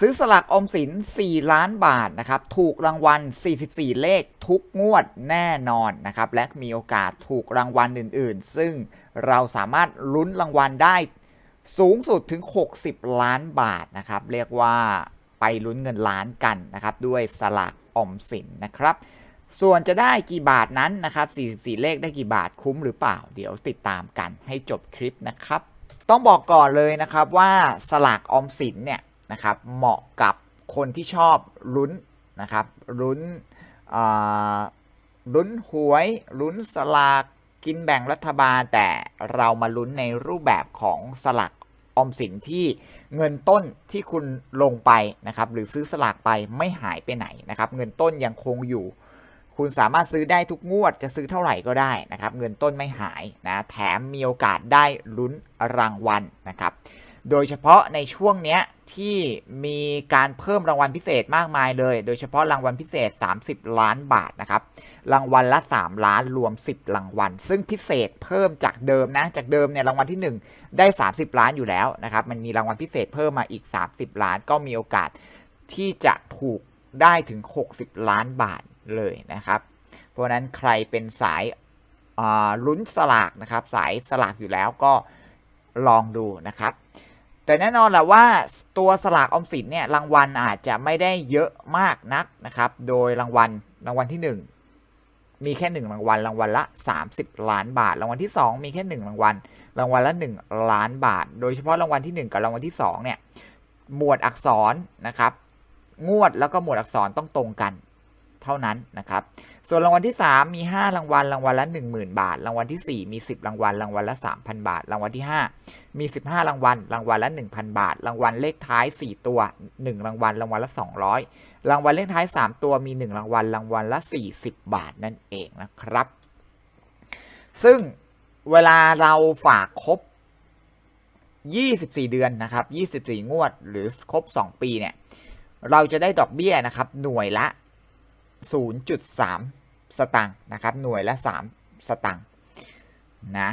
ซื้อสลากอมสิน 4 ล้านบาทนะครับ ถูกรางวัล 44 เลขทุกงวดแน่นอนนะครับ และมีโอกาสถูกรางวัลอื่น ๆ ซึ่งเราสามารถลุ้นรางวัลได้สูงสุดถึง 60 ล้านบาทนะครับ เรียกว่าไปลุ้นเงินล้านกันนะครับ ด้วยสลากอมสินนะครับ ส่วนจะได้กี่บาทนั้นนะครับ 44 เลขได้กี่บาทคุ้มหรือเปล่า เดี๋ยวติดตามกันให้จบคลิปนะครับ ต้องบอกก่อนเลยนะครับว่าสลากอมสินเนี่ย นะครับ เหมาะกับคนที่ชอบลุ้นนะครับลุ้นลุ้นหวยลุ้นสลากกินแบ่งรัฐบาล แต่เรามาลุ้นในรูปแบบของสลากออมสินที่เงินต้นที่คุณลงไปนะครับหรือซื้อสลากไปไม่หายไปไหนนะครับเงินต้นยังคงอยู่ คุณสามารถซื้อได้ทุกงวดจะซื้อเท่าไหร่ก็ได้นะครับเงินต้นไม่หายนะแถมมีโอกาสได้ลุ้นรางวัลนะครับ โดยเฉพาะในช่วงเนี้ยที่มีการเพิ่มรางวัลพิเศษมากมายเลย โดยเฉพาะรางวัลพิเศษ 30 ล้านบาทนะครับ รางวัลละ 3 ล้านรวม 10 รางวัล ซึ่งพิเศษเพิ่มจากเดิมนะ จากเดิมเนี่ยรางวัลที่ 1 ได้ 30 ล้านอยู่แล้วนะครับ มันมีรางวัลพิเศษเพิ่มมาอีก 30 ล้าน ก็มีโอกาสที่จะถูกได้ถึง 60 ล้านบาทเลยนะครับ เพราะนั้นใครเป็นสายลุ้นสลากนะครับ สายสลากอยู่แล้วก็ลองดูนะครับ แต่แน่นอนแหละว่าตัวสลากออมสินเนี่ยรางวัลอาจจะไม่ได้เยอะมากนักนะครับ โดยรางวัลรางวัลที่ 1 มีแค่ 1 รางวัล รางวัลละ 30 ล้านบาท รางวัลที่ 2 มีแค่ 1 รางวัล รางวัลละ 1 ล้านบาท โดยเฉพาะรางวัลที่ 1 กับรางวัลที่2เนี่ยหมวดอักษรนะครับงวดแล้วก็หมวดอักษรต้องตรงกัน ท่านั้นนะครับ ส่วนรางวัลที่ 3 มี 5 รางวัล รางวัลละ 10,000 บาท รางวัลที่ 4 มี 10 รางวัล รางวัลละ 3,000 บาท รางวัลที่ 5 มี 15 รางวัล รางวัลละ 1,000 บาท รางวัลเลขท้าย 4 ตัว 1 รางวัล รางวัลละ 200 รางวัลเลขท้าย 3 ตัวมี 1 รางวัล รางวัลละ 40 บาทนั่นเองนะครับ ซึ่งเวลาเราฝากครบ 24 เดือนนะครับ 24 งวด หรือครบ 2 ปีเนี่ย เราจะได้ดอกเบี้ยนะครับ หน่วยละ 0.3 สตังค์นะครับ หน่วยละ 3 สตังค์นะ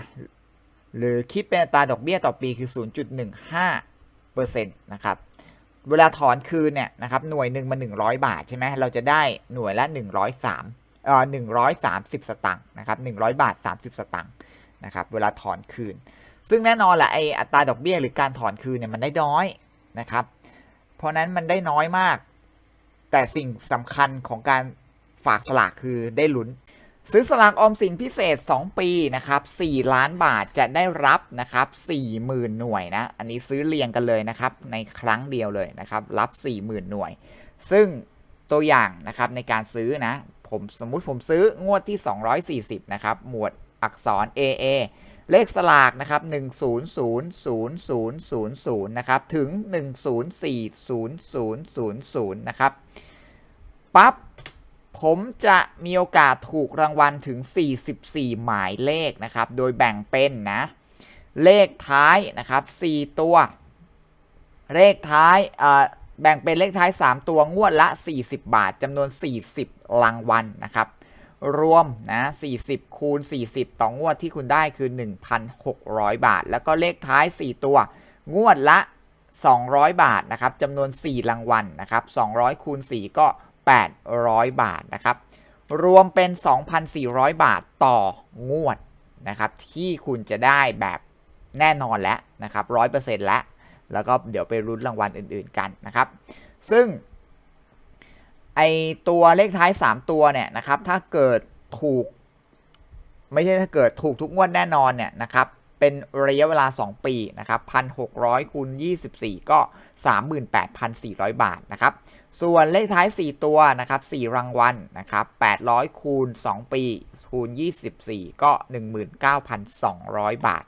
หรือคิดเป็นอัตราดอกเบี้ยต่อปีคือ 0.15เปอร์เซ็นต์นะครับ เวลาถอนคืนเนี่ยนะครับ หน่วยหนึ่งมา 100 บาทใช่ไหม เราจะได้หน่วยละ 103เอ่อ130 สตังค์นะครับ 100 บาท 30 สตังค์นะครับ เวลาถอนคืน ซึ่งแน่นอนแหละไออัตราดอกเบี้ยหรือการถอนคืนเนี่ยมันได้น้อยนะครับ เพราะนั้นมันได้น้อยมาก แต่สิ่งสำคัญของการฝากสลากคือได้ลุ้น ซื้อสลากออมสินพิเศษ 2 ปีนะครับ4ล้านบาทจะได้รับนะครับ40,000 หน่วยนะ อันนี้ซื้อเรียงกันเลยนะครับ ในครั้งเดียวเลยนะครับ รับ 40,000 หน่วย ซึ่งตัวอย่างนะครับในการซื้อนะ ผมสมมุติผมซื้องวดที่ 240 นะครับ หมวดอักษร AA เลขสลากนะครับ 1000000นะครับ ถึง 1040000 นะครับ ปั๊บ ผมจะมีโอกาสถูกรางวัลถึง 44 หมายเลขนะครับ โดยแบ่งเป็นนะ เลขท้ายนะครับ 4 ตัว เลขท้ายแบ่งเป็นเลขท้าย 3 ตัวงวดละ 40 บาทจำนวน 40 รางวัลนะครับ รวมนะ40 คูณ 40 ต่องวดที่คุณได้คือ 1,600 บาท แล้วก็เลขท้าย 4 ตัว งวดละ 200 บาทนะครับจำนวน 4 รางวัลนะครับ 200 คูณ 4 ก็ 800 บาทนะครับ รวมเป็น 2,400 บาทต่องวดนะครับ ที่คุณจะได้แบบแน่นอนแล้วนะครับ 100%แล้ว แล้วก็เดี๋ยวไปรุ้นรางวัลอื่นๆกันนะครับ ซึ่ง ไอตัวเลขท้าย 3 ตัวเนี่ยนะครับ ถ้าเกิดถูก ไม่ใช่ถ้าเกิดถูกทุกงวดแน่นอนเนี่ยนะครับ เป็นระยะเวลา 2 ปีนะครับ1,600คูณ24ก็38,400บาทนะครับ ส่วนเลขท้าย 4 ตัวนะครับ4รางวัลนะครับ800คูณ 2 ปีคูณ 24 ก็ 19,200 บาท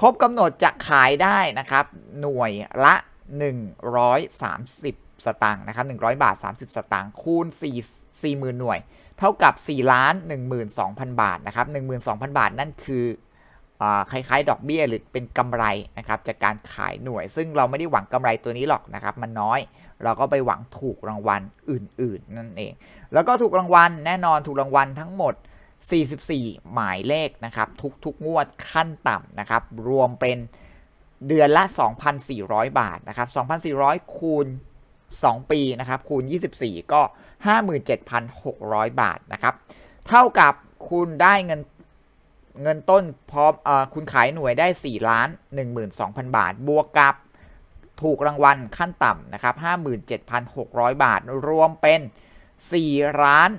ครบกำหนดจะขายได้นะครับ หน่วยละ 130 สตางค์นะครับ100 บาท 30 สตางค์คูณ 4 40,000 หน่วย เท่ากับ 4 ล้าน 12,000 บาทนะครับ12,000 บาทนั่นคือคล้ายๆ ดอกเบี้ยหรือเป็นกำไรนะครับจากการขายหน่วย ซึ่งเราไม่ได้หวังกำไรตัวนี้หรอกนะครับ มันน้อย เราก็ไปหวังถูกรางวัลอื่น ๆ นั่นเอง แล้วก็ถูกรางวัลแน่นอนถูกรางวัลทั้งหมด 44 หมายเลขนะครับทุกๆงวดขั้นต่ำนะครับรวมเป็นเดือนละ 2,400 บาทนะครับ2,400 คูณ 2 ปีนะครับคูณ 24 ก็ 57,600 บาทนะครับ เท่ากับคุณได้เงินเงินต้นพร้อมออคุณขายหน่วยได้4ล้าน12,000 บาท บวกกับถูกรางวัลขั้นต่ำนะครับ 57,600 บาท รวมเป็น4ล้าน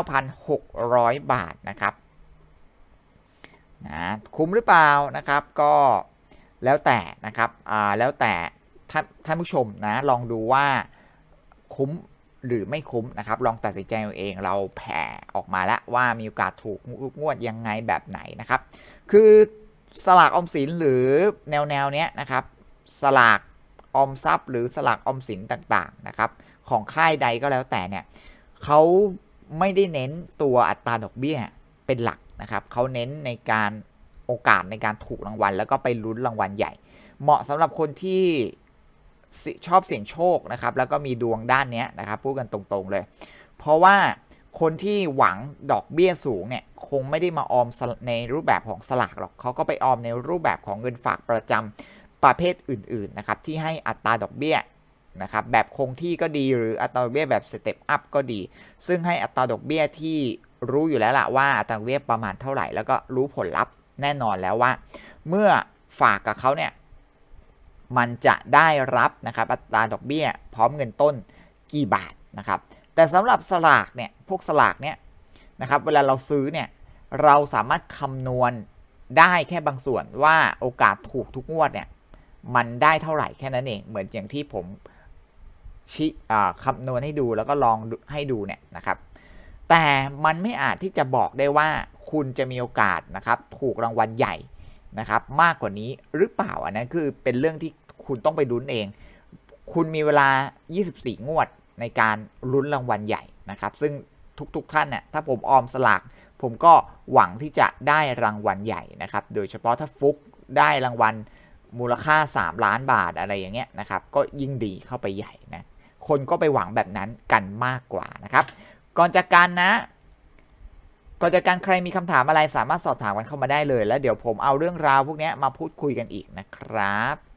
69,600 บาทนะครับนะคุ้มหรือเปล่านะครับก็แล้วแต่นะครับอ่าแล้วแต่ ท่านท่านผู้ชมนะ ลองดูว่าคุ้มหรือไม่คุ้มนะครับ ลองตัดสินใจเอาเองเราแผ่ออกมาแล้วว่ามีโอกาสถูกงวดยังไงแบบไหนนะครับ คือสลากออมสินหรือแนวแนวเนี้ยนะครับ สลากออมทรัพย์ หรือสลากออมสินต่างๆนะครับ ของค่ายใดก็แล้วแต่เนี่ยเขาไม่ได้เน้นตัวอัตราดอกเบี้ยเป็นหลักนะครับเขาเน้นในการโอกาสในการถูกรางวัล แล้วก็ไปลุ้นรางวัลใหญ่ เหมาะสำหรับคนที่ ชอบเสี่ยงโชคนะครับ แล้วก็มีดวงด้านนี้นะครับ พูดกันตรงๆเลย เพราะว่าคนที่หวังดอกเบี้ยสูงเนี่ยคงไม่ได้มาออมในรูปแบบของสลากหรอกเขาก็ไปออมในรูปแบบของเงินฝากประจำประเภทอื่นๆนะครับที่ให้อัตราดอกเบี้ยนะครับแบบคงที่ก็ดีหรืออัตราดอกเบี้ยแบบสเต็ปอัพก็ดี ซึ่งให้อัตราดอกเบี้ยที่รู้อยู่แล้วล่ะว่าอัตราดอกเบี้ยประมาณเท่าไหร่ แล้วก็รู้ผลลัพธ์แน่นอนแล้วว่า เมื่อฝากกับเขาเนี่ย มันจะได้รับนะครับอัตราดอกเบี้ย พร้อมเงินต้นกี่บาทนะครับ แต่สำหรับสลากเนี่ยพวกสลากเนี่ยนะครับเวลาเราซื้อเนี่ยเราสามารถคำนวณได้แค่บางส่วนว่าโอกาสถูกทุกงวดเนี่ยมันได้เท่าไหร่แค่นั้นเองเหมือนอย่างที่ผมชี้คำนวณให้ดูแล้วก็ลองให้ดูเนี่ยนะครับ แต่มันไม่อาจที่จะบอกได้ว่าคุณจะมีโอกาสนะครับ ถูกรางวัลใหญ่ นะครับมากกว่านี้หรือเปล่าอันนั้นคือเป็นเรื่องที่คุณต้องไปลุ้นเอง คุณมีเวลา 24 งวดในการลุ้นรางวัลใหญ่นะครับ ซึ่งทุกๆท่านเนี่ยถ้าผมออมสลากผมก็หวังที่จะได้รางวัลใหญ่นะครับ โดยเฉพาะถ้าฟุกได้รางวัลมูลค่า 3 ล้านบาทอะไรอย่างเงี้ยนะครับ ก็ยิ่งดีเข้าไปใหญ่นะ คนก็ไปหวังแบบนั้นกันมากกว่านะครับ ก่อนจากกันนะ ก่อนจากการใครมีคำถามอะไรสามารถสอบถามกันเข้ามาได้เลย แล้วเดี๋ยวผมเอาเรื่องราวพวกนี้มาพูดคุยกันอีกนะครับ